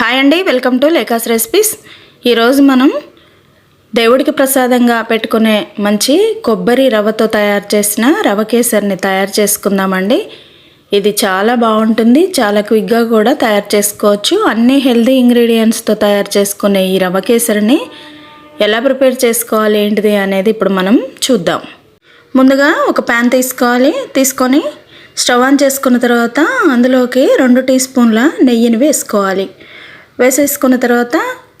Hi అండి welcome to లేకాస్ recipes. ఈరోజు మనం దేవుడికి ప్రసాదంగా పెట్టుకునే మంచి కొబ్బరి రవ్వతో తయారు చేసిన రవ కేసరిని తయారు చేసుకుందామండి. ఇది చాలా బాగుంటుంది చాలా క్విక్గా కూడా తయారు చేసుకోవచ్చు. అన్ని హెల్దీ ఇంగ్రీడియంట్స్తో తయారు చేసుకునే ఈ రవ కేసరిని ఎలా ప్రిపేర్ చేసుకోవాలి ఏంటిది అనేది ఇప్పుడు మనం చూద్దాం. ముందుగా ఒక ప్యాన్ తీసుకోవాలి. తీసుకొని స్టవ్ ఆన్ చేసుకున్న తర్వాత అందులోకి రెండు టీ స్పూన్ల నెయ్యిని వేసుకోవాలి. వేసేసుకున్న తర్వాత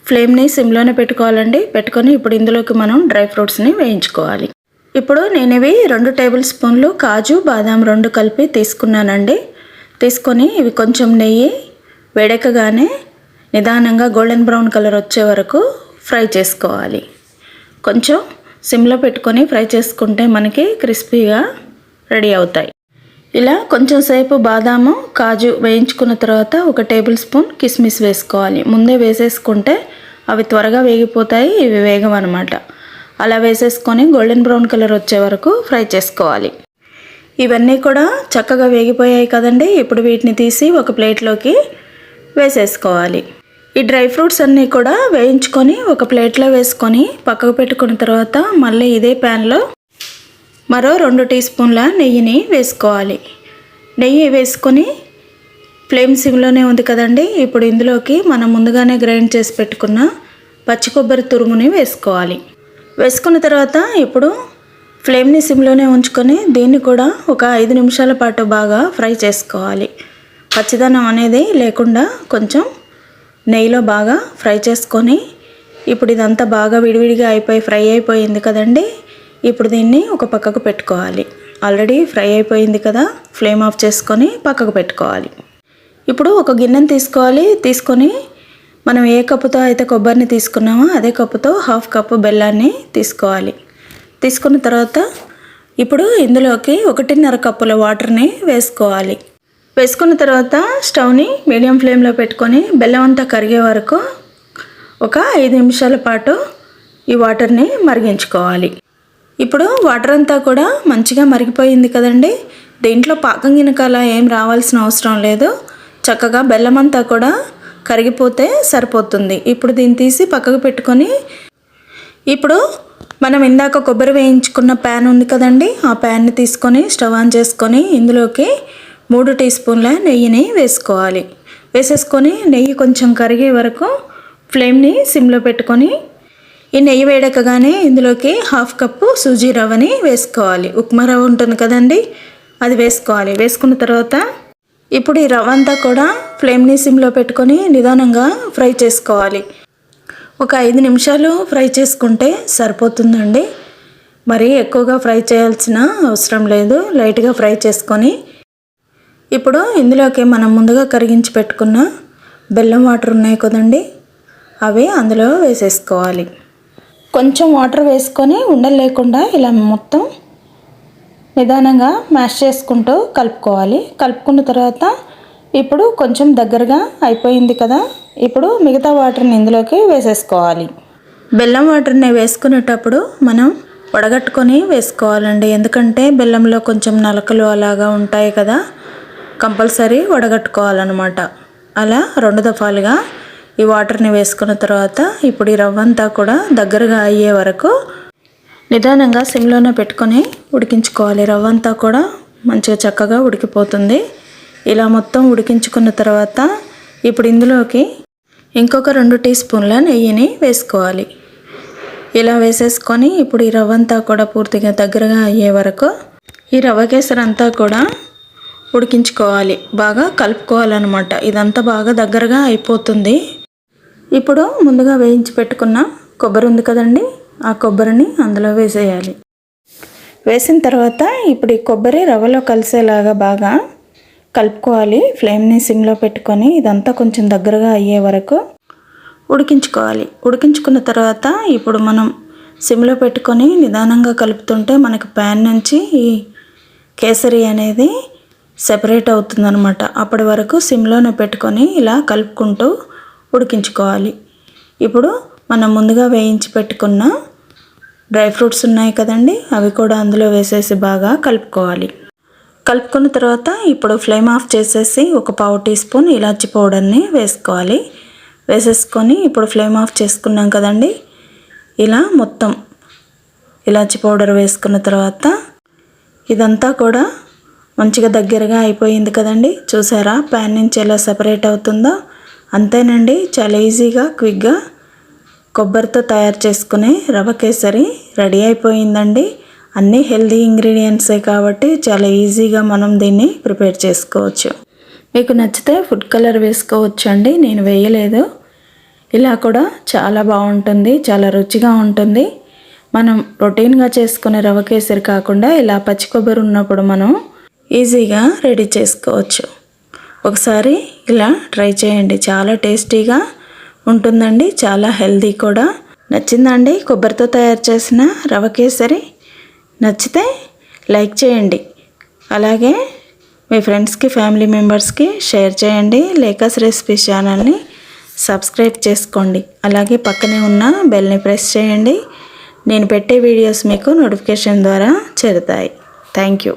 ఫ్లేమ్ని సిమ్లోనే పెట్టుకోవాలండి. పెట్టుకొని ఇప్పుడు ఇందులోకి మనం డ్రై ఫ్రూట్స్ని వేయించుకోవాలి. ఇప్పుడు నేను ఇవి రెండు టేబుల్ స్పూన్లు కాజు బాదాం రెండు కలిపి తీసుకున్నానండి. తీసుకొని ఇవి కొంచెం నెయ్యి వేడెక్కగానే నిదానంగా గోల్డెన్ బ్రౌన్ కలర్ వచ్చే వరకు ఫ్రై చేసుకోవాలి. కొంచెం సిమ్లో పెట్టుకొని ఫ్రై చేసుకుంటే మనకి క్రిస్పీగా రెడీ అవుతాయి. ఇలా కొంచెం సేపు బాదాము కాజు వేయించుకున్న తర్వాత ఒక టేబుల్ స్పూన్ కిస్మిస్ వేసుకోవాలి. ముందే వేసేసుకుంటే అవి త్వరగా వేగిపోతాయి ఇవి వేగం అనమాట అలా వేసేసుకొని గోల్డెన్ బ్రౌన్ కలర్ వచ్చే వరకు ఫ్రై చేసుకోవాలి. ఇవన్నీ కూడా చక్కగా వేగిపోయాయి కదండి. ఇప్పుడు వీటిని తీసి ఒక ప్లేట్లోకి వేసేసుకోవాలి. ఈ డ్రై ఫ్రూట్స్ అన్నీ కూడా వేయించుకొని ఒక ప్లేట్లో వేసుకొని పక్కకు పెట్టుకున్న తర్వాత మళ్ళీ ఇదే ప్యాన్లో మరో రెండు టీ స్పూన్ల నెయ్యిని వేసుకోవాలి. నెయ్యి వేసుకొని ఫ్లేమ్ సిమ్లోనే ఉంది కదండి. ఇప్పుడు ఇందులోకి మనం ముందుగానే గ్రైండ్ చేసి పెట్టుకున్న పచ్చి కొబ్బరి తురుముని వేసుకోవాలి. వేసుకున్న తర్వాత ఇప్పుడు ఫ్లేమ్ని సిమ్లోనే ఉంచుకొని దీన్ని కూడా ఒక ఐదు నిమిషాల పాటు బాగా ఫ్రై చేసుకోవాలి. పచ్చిదనం అనేది లేకుండా కొంచెం నెయ్యిలో బాగా ఫ్రై చేసుకొని ఇప్పుడు ఇదంతా బాగా విడివిడిగా అయిపోయి ఫ్రై అయిపోయింది కదండి. ఇప్పుడు దీన్ని ఒక పక్కకు పెట్టుకోవాలి. ఆల్రెడీ ఫ్రై అయిపోయింది కదా ఫ్లేమ్ ఆఫ్ చేసుకొని పక్కకు పెట్టుకోవాలి. ఇప్పుడు ఒక గిన్నెను తీసుకోవాలి. తీసుకొని మనం ఏ కప్పుతో అయితే కొబ్బరిని తీసుకున్నామో అదే కప్పుతో హాఫ్ కప్పు బెల్లాన్ని తీసుకోవాలి. తీసుకున్న తర్వాత ఇప్పుడు ఇందులోకి ఒకటిన్నర కప్పుల వాటర్ని వేసుకోవాలి. వేసుకున్న తర్వాత స్టవ్ని మీడియం ఫ్లేమ్లో పెట్టుకొని బెల్లం అంతా కరిగే వరకు ఒక ఐదు నిమిషాల పాటు ఈ వాటర్ని మరిగించుకోవాలి. ఇప్పుడు వాటర్ అంతా కూడా మంచిగా మరిగిపోయింది కదండి. దీంట్లో పాకం గినకాల ఏం రావాల్సిన అవసరం లేదు. చక్కగా బెల్లం అంతా కూడా కరిగిపోతే సరిపోతుంది. ఇప్పుడు దీన్ని తీసి పక్కకు పెట్టుకొని ఇప్పుడు మనం ఇందాక కొబ్బరి వేయించుకున్న ప్యాన్ ఉంది కదండి. ఆ ప్యాన్ని తీసుకొని స్టవ్ ఆన్ చేసుకొని ఇందులోకి మూడు టీ స్పూన్ల నెయ్యిని వేసుకోవాలి. వేసేసుకొని నెయ్యి కొంచెం కరిగే వరకు ఫ్లేమ్ని సిమ్లో పెట్టుకొని ఈ నెయ్యి వేడకగానే ఇందులోకి హాఫ్ కప్పు సూజీ రవ్వని వేసుకోవాలి. ఉప్మా రవ్వ ఉంటుంది కదండి అది వేసుకోవాలి. వేసుకున్న తర్వాత ఇప్పుడు ఈ రవ్వ అంతా కూడా ఫ్లేమ్ని సిమ్లో పెట్టుకొని నిదానంగా ఫ్రై చేసుకోవాలి. ఒక ఐదు నిమిషాలు ఫ్రై చేసుకుంటే సరిపోతుందండి. మరి ఎక్కువగా ఫ్రై చేయాల్సిన అవసరం లేదు. లైట్గా ఫ్రై చేసుకొని ఇప్పుడు ఇందులోకి మనం ముందుగా కరిగించి పెట్టుకున్న బెల్లం వాటర్ ఉన్నాయి కదండి అవి అందులో వేసేసుకోవాలి. కొంచెం వాటర్ వేసుకొని ఉండలు లేకుండా ఇలా మొత్తం నిదానంగా మ్యాష్ చేసుకుంటూ కలుపుకోవాలి. కలుపుకున్న తర్వాత ఇప్పుడు కొంచెం దగ్గరగా అయిపోయింది కదా ఇప్పుడు మిగతా వాటర్ని ఇందులోకి వేసేసుకోవాలి. బెల్లం వాటర్ని వేసుకునేటప్పుడు మనం వడగట్టుకొని వేసుకోవాలండి. ఎందుకంటే బెల్లంలో కొంచెం నలకలు అలాగా ఉంటాయి కదా కంపల్సరీ వడగట్టుకోవాలన్నమాట. అలా రెండు దఫాలుగా ఈ వాటర్ని వేసుకున్న తర్వాత ఇప్పుడు ఈ రవ్వంతా కూడా దగ్గరగా అయ్యే వరకు నిదానంగా సిమ్లోనే పెట్టుకొని ఉడికించుకోవాలి. రవ్వంతా కూడా మంచిగా చక్కగా ఉడికిపోతుంది. ఇలా మొత్తం ఉడికించుకున్న తర్వాత ఇప్పుడు ఇందులోకి ఇంకొక రెండు టీ స్పూన్ల నెయ్యిని వేసుకోవాలి. ఇలా వేసేసుకొని ఇప్పుడు ఈ రవ్వంతా కూడా పూర్తిగా దగ్గరగా అయ్యే వరకు ఈ రవ్వ కేసరి అంతా కూడా ఉడికించుకోవాలి. బాగా కలుపుకోవాలన్నమాట. ఇదంతా బాగా దగ్గరగా అయిపోతుంది. ఇప్పుడు ముందుగా వేయించి పెట్టుకున్న కొబ్బరి ఉంది కదండి ఆ కొబ్బరిని అందులో వేసేయాలి. వేసిన తర్వాత ఇప్పుడు ఈ కొబ్బరి రవ్వలో కలిసేలాగా బాగా కలుపుకోవాలి. ఫ్లేమ్ని సిమ్లో పెట్టుకొని ఇదంతా కొంచెం దగ్గరగా అయ్యే వరకు ఉడికించుకోవాలి. ఉడికించుకున్న తర్వాత ఇప్పుడు మనం సిమ్లో పెట్టుకొని నిదానంగా కలుపుతుంటే మనకి ప్యాన్ నుంచి ఈ కేసరి అనేది సెపరేట్ అవుతుందనమాట అప్పటి వరకు సిమ్లోనే పెట్టుకొని ఇలా కలుపుకుంటూ ఉడికించుకోవాలి. ఇప్పుడు మనం ముందుగా వేయించి పెట్టుకున్న డ్రై ఫ్రూట్స్ ఉన్నాయి కదండి అవి కూడా అందులో వేసేసి బాగా కలుపుకోవాలి. కలుపుకున్న తర్వాత ఇప్పుడు ఫ్లేమ్ ఆఫ్ చేసేసి ఒక పావు టీ స్పూన్ ఇలాచి పౌడర్ని వేసుకోవాలి. వేసేసుకొని ఇప్పుడు ఫ్లేమ్ ఆఫ్ చేసుకున్నాం కదండి ఇలా మొత్తం ఇలాచి పౌడర్ వేసుకున్న తర్వాత ఇదంతా కూడా మంచిగా దగ్గరగా అయిపోయింది కదండి. చూసారా ప్యాన్ నుంచి ఎలా సపరేట్ అవుతుందో? అంతేనండి చాలా ఈజీగా క్విక్గా కొబ్బరితో తయారు చేసుకునే రవ కేసరి రెడీ అయిపోయిందండి. అన్నీ హెల్దీ ఇంగ్రీడియంట్సే కాబట్టి చాలా ఈజీగా మనం దీన్ని ప్రిపేర్ చేసుకోవచ్చు. మీకు నచ్చితే ఫుడ్ కలర్ వేసుకోవచ్చు అండి నేను వేయలేదు. ఇలా కూడా చాలా బాగుంటుంది చాలా రుచిగా ఉంటుంది. మనం రొటీన్గా చేసుకునే రవ కేసరి కాకుండా ఇలా పచ్చి కొబ్బరి ఉన్నప్పుడు మనం ఈజీగా రెడీ చేసుకోవచ్చు. ఒకసారి ఇలా ట్రై చేయండి. చాలా టేస్టీగా ఉంటుందండి. చాలా హెల్దీ కూడా. నచ్చిందండి? కొబ్బరితో తయారు చేసిన రవ కేసరి. నచ్చితే లైక్ చేయండి. అలాగే మీ ఫ్రెండ్స్కి ఫ్యామిలీ మెంబర్స్కి షేర్ చేయండి. లేకస్ రెసిపీస్ ఛానల్ని సబ్స్క్రైబ్ చేసుకోండి. అలాగే పక్కనే ఉన్న బెల్ని ప్రెస్ చేయండి. నేను పెట్టే వీడియోస్ మీకు నోటిఫికేషన్ ద్వారా చేరుతాయి. Thank you.